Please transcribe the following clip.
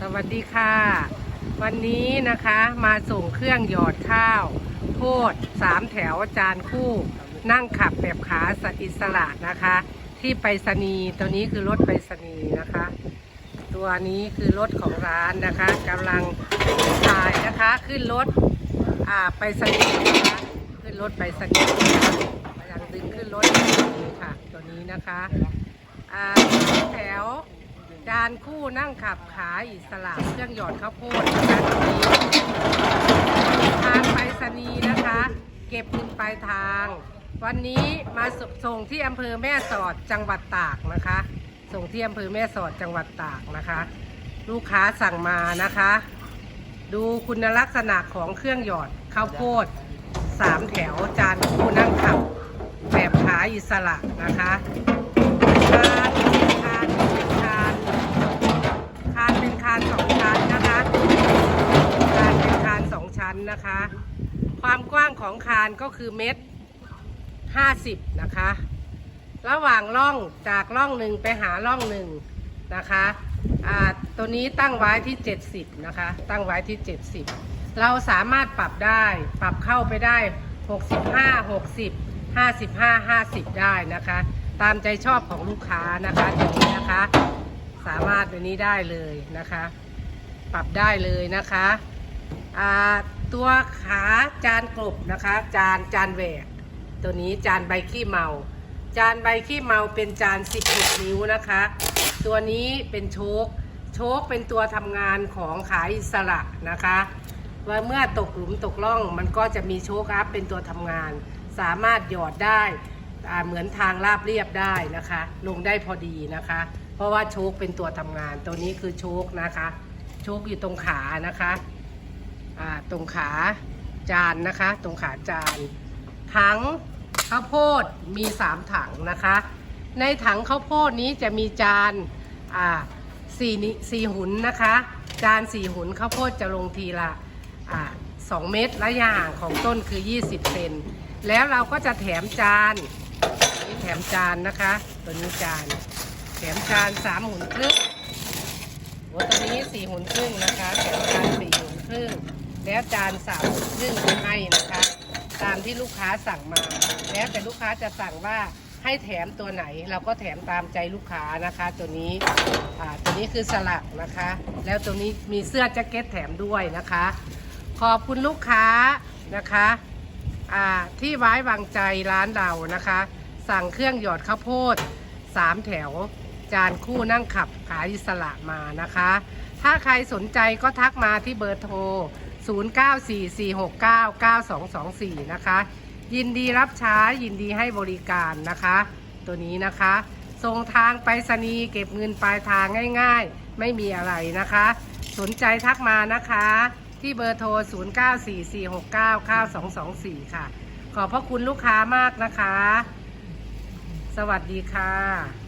สวัสดีค่ะ วันนี้นะคะมาส่งเครื่องหยอดข้าวโพดสามแถวจานคู่ นั่งขับแบบขาสอิสระนะคะ ที่ไปรษณีย์ตัวนี้คือรถไปรษณีย์นะคะ ตัวนี้คือรถของร้านนะคะกำลังถ่ายนะคะขึ้นรถอ่าไปรษณีย์นะคะขึ้นรถไปรษณีย์นะคะกำลังดึงขึ้นรถไปรษณีย์ค่ะ ตัวนี้นะคะอ่าแถว จานคู่นั่งขับขาอิสระเครื่องหยอดข้าวโพดนะคะทางไปรษณีย์นะคะ เก็บเงินปลายทาง วันนี้มาสส่งที่อำเภอแม่สอดจังหวัดตากนะคะ ส่งที่อำเภอแม่สอดจังหวัดตากนะคะ ลูกค้าสั่งมานะคะ ดูคุณลักษณะของเครื่องหยอดข้าวโพดสามแถวจานคู่นั่งขับแบบขาอิสระนะคะคานคาน นะคะ ความกว้างของคานก็คือเมตรห้าสิบนะคะ ระหว่างร่องจากร่องหนึ่งไปหาร่องหนึ่งนะคะตัวนี้ตั้งไว้ที่ 70 นะคะ ตั้งไว้ที่ 70 เราสามารถปรับได้ ปรับเข้าไปได้ 65 60 55 50 ได้นะคะ ตามใจชอบของลูกค้านะคะตัวนี้นะคะ สามารถตัวนี้ได้เลยนะคะ ปรับได้เลยนะคะ ตัวขาจานกลบนะคะ จานจานแหวก ตัวนี้จานใบขี้เมา จานใบขี้เมาเป็นจาน 16 นิ้วนะคะ ตัวนี้เป็นโชคโชคเป็นตัวทำงานของขาอิสระนะคะว่าเมื่อตกหลุมตกล่องมันก็จะมีโชคอัพเป็นตัวทำงาน สามารถหยอดได้เหมือนทางราบเรียบได้นะคะ ลงได้พอดีนะคะ เพราะว่าโชคเป็นตัวทำงาน ตัวนี้คือโชคนะคะ โชคอยู่ตรงขานะคะ ตรงขาจานนะคะ ตรงขาจานถังข้าวโพดมี 3 ถังนะคะ ในถังข้าวโพดนี้จะมีจานอ่าสี่นิสี่หุนนะคะ จานสี่หุนข้าวโพดจะลงทีละสองเม็ดระยะห่างของต้นคือ 20เซนแล้วเราก็จะแถมจานนี่แถมจานนะคะ ตัวนี้จาน แถมจานสามหุนครึ่งโอ้ตัวนี้สี่หุนครึ่งนะคะ แถมจานสี่หุนครึ่ง แล้วจานสามหุนครึ่งให้นะคะ ตามที่ลูกค้าสั่งมา แล้วแต่ลูกค้าจะสั่งว่าให้แถมตัวไหนเราก็แถมตามใจลูกค้านะคะ ตัวนี้อ่าตัวนี้คือสลักนะคะ แล้วตัวนี้มีเสื้อแจ็คเก็ตแถมด้วยนะคะ ขอบคุณลูกค้านะคะอ่าที่ไว้วางใจร้านเรานะคะ สั่งเครื่องหยอดข้าวโพดสามแถว จานคู่นั่งขับขายอิสระมานะคะ ถ้าใครสนใจก็ทักมาที่เบอร์โทร 0944699224 นะคะ ยินดีรับใช้ยินดีให้บริการนะคะ ตัวนี้นะคะส่งทางไปรษณีย์เก็บเงินปลายทางง่ายๆ ไม่มีอะไรนะคะ สนใจทักมานะคะ ที่เบอร์โทร 0944699224 ค่ะ ขอบพระคุณลูกค้ามากนะคะ สวัสดีค่ะ